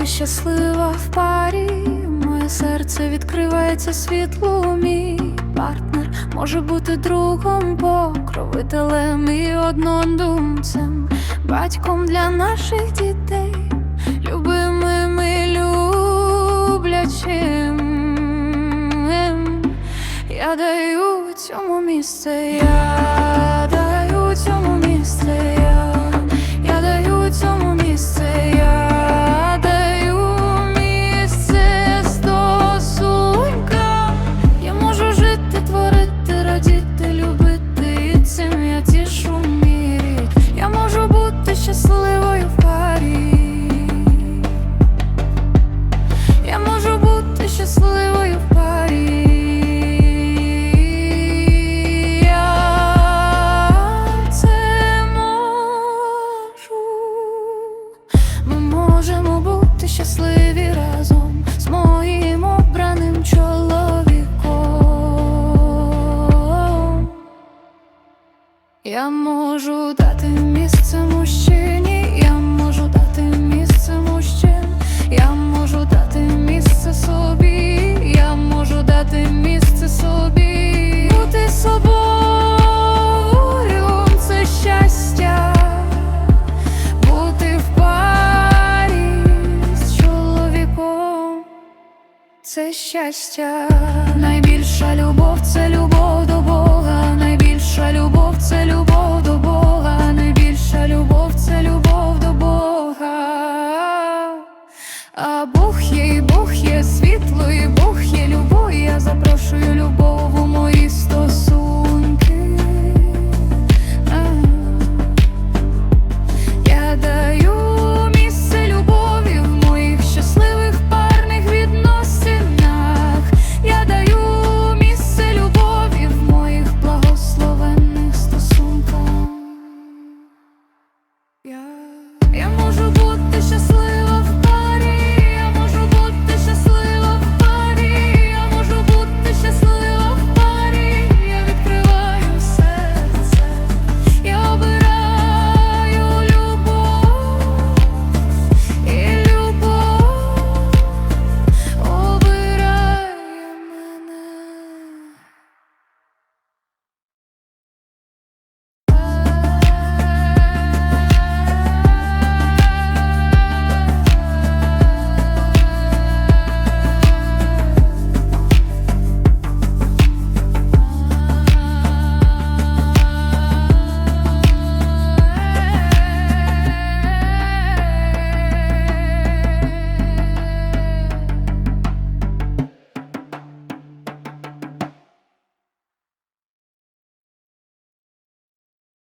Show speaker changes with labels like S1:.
S1: бути щаслива в парі. Моє серце відкривається світлу. Мій партнер може бути другом, покровителем і однодумцем, батьком для наших дітей, любимим і люблячим. Я даю цьому місце, я Я можу дати місце мужчині, я можу дати місце мужчин, я можу дати місце собі, я можу дати місце собі, бути собою це щастя, бути в парі з чоловіком. Це щастя, найбільша любов це любов до Бога, найбільша любов це любов до Бога,